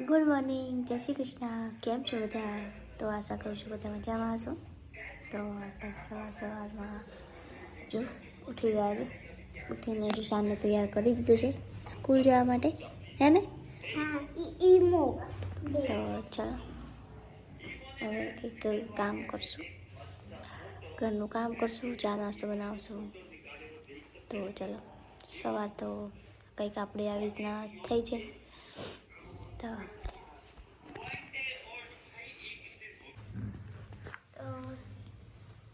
Good morning જય શ્રી કૃષ્ણ. કેમ છો બધા? તો આશા કરું છું બધા મજામાં હશો. તો અત્યારે સવાર સવારમાં જો ઉઠી ગયા છે. ઉઠીને રુશાનને તૈયાર કરી દીધું છે સ્કૂલ જવા માટે. હે ને? તો ચાલો. હવે કંઈક કામ કરશું. ઘરનું કામ કરશું ચા નાસ્તો બનાવશું. તો ચાલો. સવાર તો કંઈક આપણે આવી રીતના થઈ છે. તો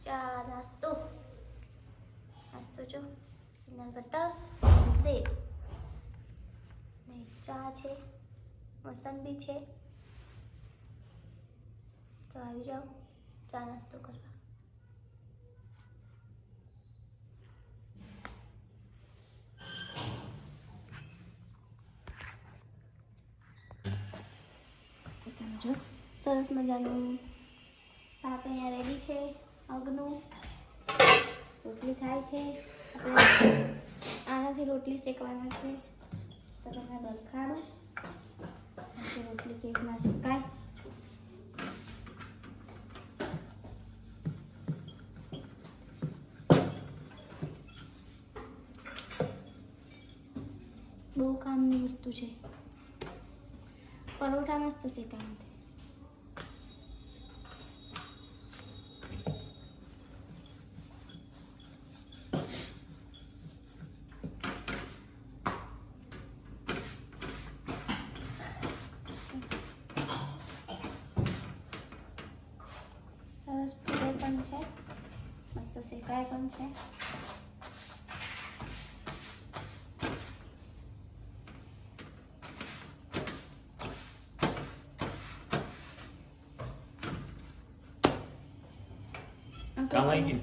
ચા નાસ્તો નાસ્તો જો એના દે ચા છે મોસંબી છે તો આવી જાઓ ચા નાસ્તો કરવા. તમે જો. સરસ મજાનું શાક અહીંયા રેડી છે, અગનું. રોટલી થાય છે. આનાથી રોટલી શેકવાના છે. તો તમે બરખાડો. રોટલી કેવી રીતના શેકાય. બહુ કામની વસ્તુ છે. પરોઠા મસ્ત શેકાય. પણ છે. મસ્ત શેકાય પણ છે. કામ ગયું?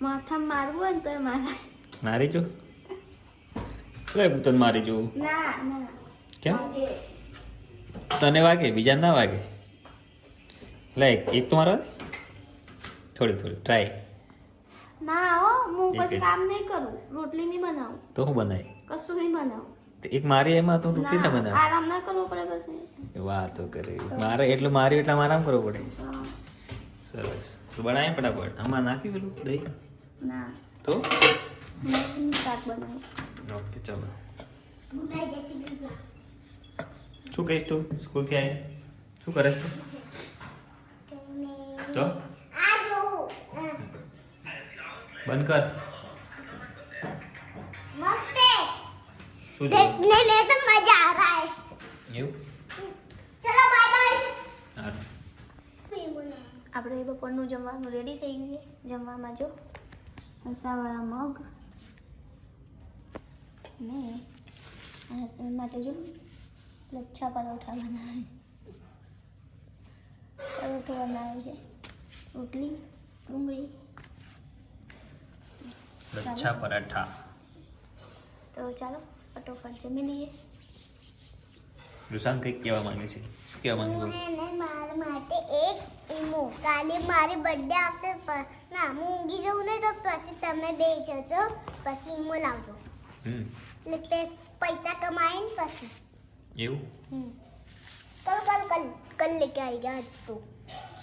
માથા મારવું હોય ને તો મારા. મારી જો? લે હું તને મારી જોઉં. ના ના. કેમ? વાગે. તને વાગે બીજા ના વાગે? લે એક તો મારવા દે થોડી થોડી ટ્રાય ના હો હું પછી કામ નહીં કરું. રોટલી નહીં બનાવું. તો હું બનાવી કશું નહીં બનાવું. એક મારી એમાં તો રોટલી ના બનાવ. આરામ ના કરવો પડે પછી. વાતો કરે. મારે એટલું મારી એટલે આરામ કરવો પડે. સરસ. તો બનાવી ફટાફટ. આમાં નાખી પેલું દહીં? ના. તો? શાક બનાવું. ઓકે ચાલો. શું કહીશ તું? સ્કૂલથી આવી શું કરે તું? તો? બંધ કર. મસ્ત. શું દેખને મે તો મજા આ રહા હે એવું? ચલો બાય બાય આપણે બપોરનું જમવાનું રેડી થઈ ગયું છે. જમવામાં જો રસાવાળા મગ ને રસોઈ માટે જો લચ્છા પરોઠા બનાવે. પરોઠો બનાવે છે. રોટલી ડુંગળી લચ્છા પરાઠા. તો ચાલો ફટોફટ જમી લઈએ. રુસાન કંઈક કહેવા માંગે છે? શું કહેવા માંગે છે મારા માટે એક ઈમો. કાલે મારી બર્થડે આવશે પણ ના હું ઊંઘી જઉં ને તો પછી તમે બે જજો પછી ઈમો લાવજો. હમ. એટલે પૈસા કમાઈને પછી. એવું? હમ. કલ કલ કલ કલ લેકે આવી ગયા આજ તો.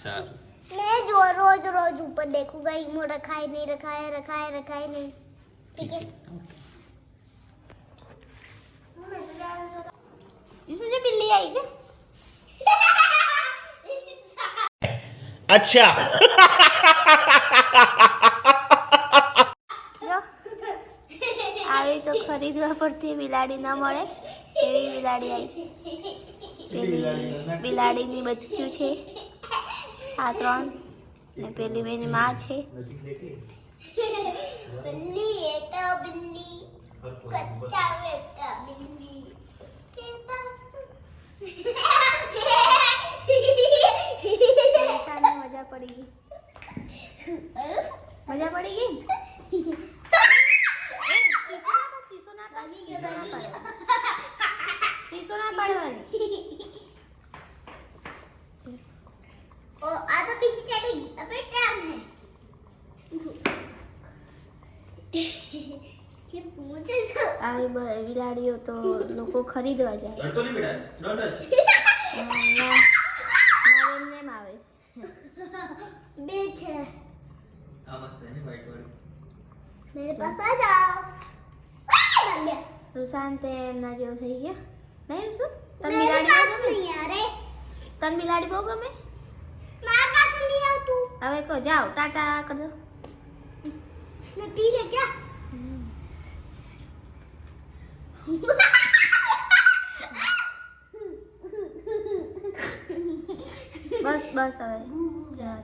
સારું. मैं जो रोज रोज ऊपर देखूंगा ईमो रखाए नहीं रखाए रखाए रखाए नहीं ठीक है વિશુ જે બિલ્લી આવી છે અચ્છા જો આવી તો ખરીદવા પડતી બિલાડી ન મળે એવી બિલાડી આવી છે પેલી બિલાડીની બચ્ચું છે આ ત્રણ ને પેલી બેની માં છે. બિલ્લી એ તો બિલ્લી. કચ્ચા બેટા બિલ્લી. કે પાસ મજા પડી ગઈ. મજા પડી ગઈ? ચીસો ના પાડવાની. ओ आ तो पीछे चलेगी अबे ट्राम है इसके पूंछ હું છે ને આવી બ- બિલાડીઓ તો લોકો ખરીદવા જાય રડતો નહીં બેટા ડોન્ટ ટચ ના, ના. મારે એમને એમ આવે છે બે છે આ મસ્ત છે ને white વાળી मेरे पास आ जाओ आ, बन गया રૂસાન તે એમના જેવો થઈ ગયો નહીં રૂસુ તને मेरे બિલાડી पास બહુ ગમે नहीं आ रहे તને બિલાડી બહુ ગમે मारे पास नहीं आ तू હવે કહો જાઓ ટાટા કર દો. ને પી લે જા. બસ બસ હવે જા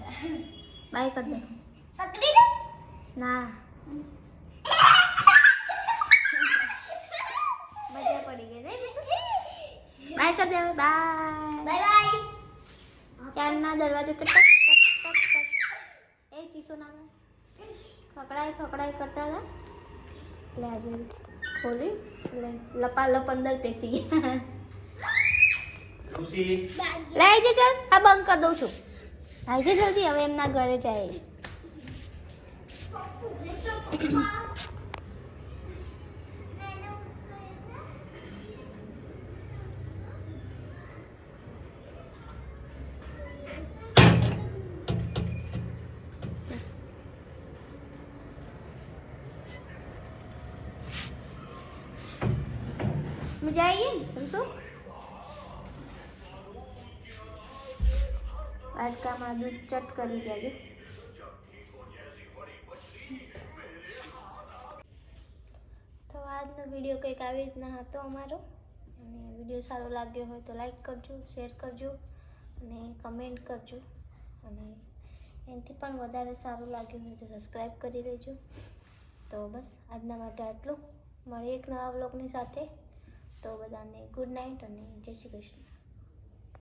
બાય કર દે. પકડી લે. ના. મજા પડી ગઈ નહીં બાય કર દે હવે બાય. Bye bye. ક્યારના દરવાજો કેટલા ચીસો ના ખકડાય ખકડાય કરતા હતા. એટલે આજે ખોલી એટલે લપાલપ અંદર પેસી ગયા. લઈ જજે આ બંધ કરી દઉં છું. લઈ છે જલ્દી હવે એમના ઘરે જાય. આવી ગઈ ને શું વાટકામાં દૂધ ચટ કરી દેજો તો આજનો વીડિયો કંઈક આવી રીતના હતો અમારો. અને વીડિયો સારો લાગ્યો હોય તો લાઈક કરજો શેર કરજો અને કમેન્ટ કરજો. અને એનાથી પણ વધારે સારું લાગ્યું હોય તો સબસ્ક્રાઈબ કરી લેજો. તો બસ આજના માટે આટલું. મળીએ એક નવા બ્લોગની સાથે. તો બધાને ગુડ નાઇટ અને જય શ્રી કૃષ્ણ.